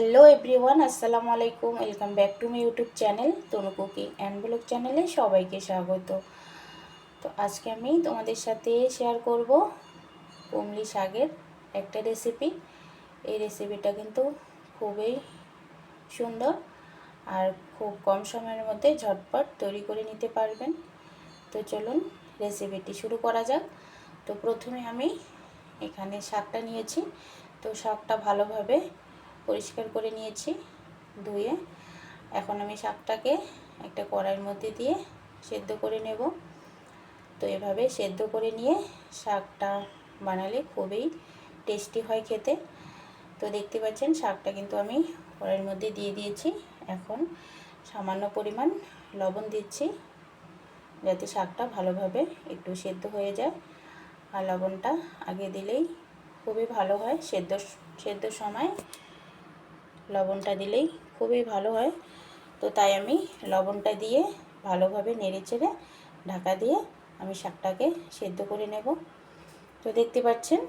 Hello everyone, আসসালামু আলাইকুম। Welcome back to my YouTube channel, Tanu cooking and blog চ্যানেলে সবাইকে স্বাগত। তো আজকে আমি তোমাদের সাথে শেয়ার করব কুমলি শাকের একটা রেসিপি এই রেসিপিটা কিন্তু খুবই সুন্দর আর খুব কম সময়ের মধ্যে ঝটপট তৈরি করে নিতে পারবেন। তো চলুন রেসিপিটি শুরু করা যাক। তো প্রথমে আমি এখানে শাকটা নিয়েছি। তো শাকটা ভালোভাবে পরিষ্কার করে নিয়েছি, ধুয়ে। এখন আমি শাকটাকে একটা কড়াইয়ের মধ্যে দিয়ে সেদ্ধ করে নেব। তো এভাবে সেদ্ধ করে নিয়ে শাকটা বানালে খুবই টেস্টি হয় খেতে। তো দেখতে পাচ্ছেন, শাকটা কিন্তু আমি কড়াইয়ের মধ্যে দিয়ে দিয়েছি। এখন সামান্য পরিমাণ লবণ দিচ্ছি যাতে শাকটা ভালোভাবে একটু সেদ্ধ হয়ে যায়। আর লবণটা আগে দিলেই খুবই ভালো হয়। সেদ্ধ সেদ্ধ সময় লবণটা দিলেই খুবই ভালো হয়। তো তাই আমি লবণটা দিয়ে ভালোভাবে নেড়ে চেড়ে ঢাকা দিয়ে আমি শাকটাকে সেদ্ধ করে নেব। তো দেখতে পাচ্ছেন,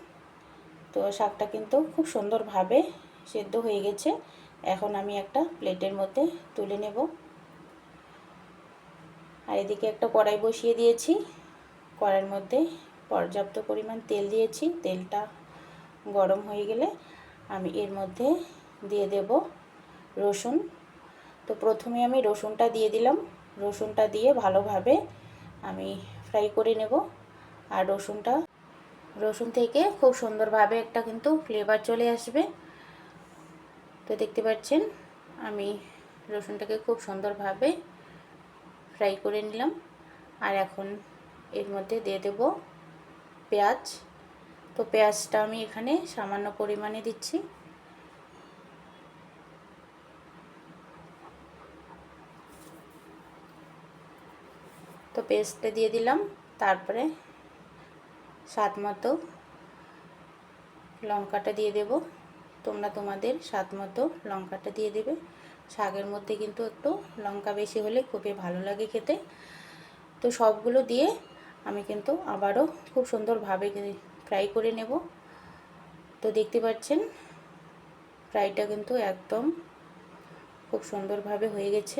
তো শাকটা কিন্তু খুব সুন্দরভাবে সেদ্ধ হয়ে গেছে। এখন আমি একটা প্লেটের মধ্যে তুলে নেব। আর এদিকে একটা কড়াই বসিয়ে দিয়েছি। কড়াইয়ের মধ্যে পর্যাপ্ত পরিমাণ তেল দিয়েছি। তেলটা গরম হয়ে গেলে আমি এর মধ্যে দিয়ে দেব রসুন। তো প্রথমে আমি রসুনটা দিয়ে দিলাম। রসুনটা দিয়ে ভালোভাবে আমি ফ্রাই করে নেব। আর রসুনটা, রসুন থেকে খুব সুন্দরভাবে একটা কিন্তু ফ্লেভার চলে আসবে। তো দেখতে পাচ্ছেন, আমি রসুনটাকে খুব সুন্দরভাবে ফ্রাই করে নিলাম। আর এখন এর মধ্যে দিয়ে দেব পেঁয়াজ। তো পেঁয়াজটা আমি এখানে সামান্য পরিমাণে দিচ্ছি। তো পেস্টটা দিয়ে দিলাম। তারপরে স্বাদ মতো লঙ্কাটা দিয়ে দেব। তোমরা তোমাদের স্বাদ মতো লঙ্কাটা দিয়ে দেবে। শাকের মধ্যে কিন্তু একটু লঙ্কা বেশি হলে খুবই ভালো লাগে খেতে। তো সবগুলো দিয়ে আমি কিন্তু আবারও খুব সুন্দরভাবে ফ্রাই করে নেব। তো দেখতে পাচ্ছেন ফ্রাইটা কিন্তু একদম খুব সুন্দরভাবে হয়ে গেছে।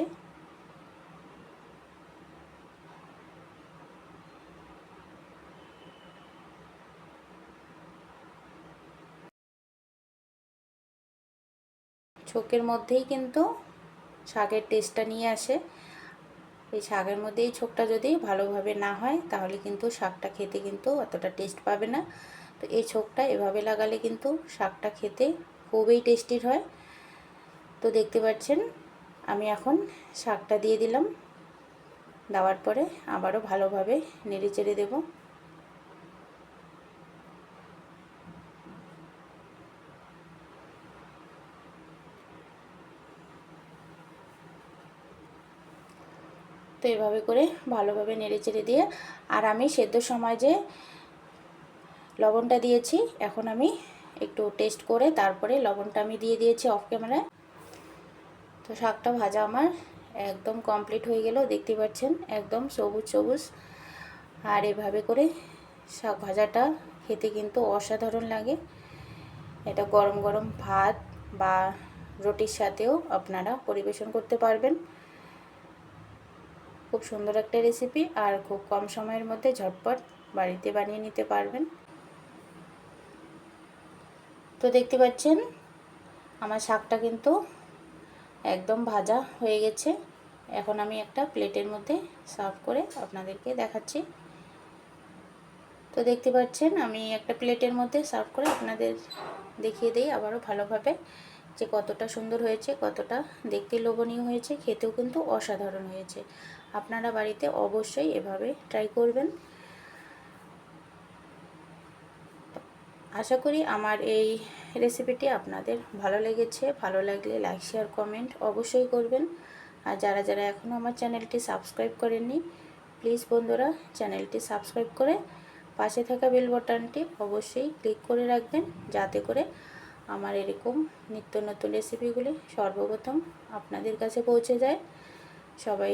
ছোকের মধ্যেই কিন্তু শাকের টেস্টটা নিয়ে আসে। এই শাকের মধ্যে এই ছোকটা যদি ভালোভাবে না হয়, তাহলে কিন্তু শাকটা খেতে কিন্তু অতটা টেস্ট পাবে না। তো এই ছোকটা এভাবে লাগালে কিন্তু শাকটা খেতে খুবই টেস্টির হয়। তো দেখতে পাচ্ছেন, আমি এখন শাকটা দিয়ে দিলাম। দেওয়ার পরে আবারও ভালোভাবে নেড়ে চেড়ে দেবো। তো এভাবে করে ভালোভাবে নেড়ে চেড়ে দিয়ে আর আমি সেদ্ধ সময় যে লবণটা দিয়েছি, এখন আমি একটু টেস্ট করে তারপরে লবণটা আমি দিয়ে দিয়েছি অফ ক্যামেরায় তো শাকটা ভাজা আমার একদম কমপ্লিট হয়ে গেল, দেখতে পাচ্ছেন? একদম সবুজ সবুজ। আর এভাবে করে শাক ভাজাটা খেতে কিন্তু অসাধারণ লাগে। এটা গরম গরম ভাত বা রুটির সাথেও আপনারা পরিবেশন করতে পারবেন। খুব সুন্দর একটা রেসিপি আর খুব কম সময়ের মধ্যে ঝটপট বাড়িতে বানিয়ে নিতে পারবেন। তো দেখতে পাচ্ছেন, আমার শাকটা কিন্তু একদম ভাজা হয়ে গেছে। এখন আমি একটা প্লেটের মধ্যে সার্ভ করে আপনাদেরকে দেখাচ্ছি। তো দেখতে পাচ্ছেন, আমি একটা প্লেটের মধ্যে সার্ভ করে আপনাদের দেখিয়ে দিই আবারও ভালোভাবে যে কতটা সুন্দর হয়েছে, কতটা দেখতে লোভনীয় হয়েছে, খেতেও কিন্তু অসাধারণ হয়েছে। আপনারা বাড়িতে অবশ্যই এভাবে ট্রাই করবেন। আশা করি আমার এই রেসিপিটি আপনাদের ভালো লেগেছে। ভালো লাগলে লাইক শেয়ার কমেন্ট অবশ্যই করবেন। আর যারা যারা এখনও আমার চ্যানেলটি সাবস্ক্রাইব করেননি প্লিজ বন্ধুরা চ্যানেলটি সাবস্ক্রাইব করে পাশে থাকা বেল বাটনটি অবশ্যই ক্লিক করে রাখবেন, যাতে করে আমার এরকম নিত্য নতুন রেসিপিগুলি সর্বপ্রথম আপনাদের কাছে পৌঁছে যায়। সবাই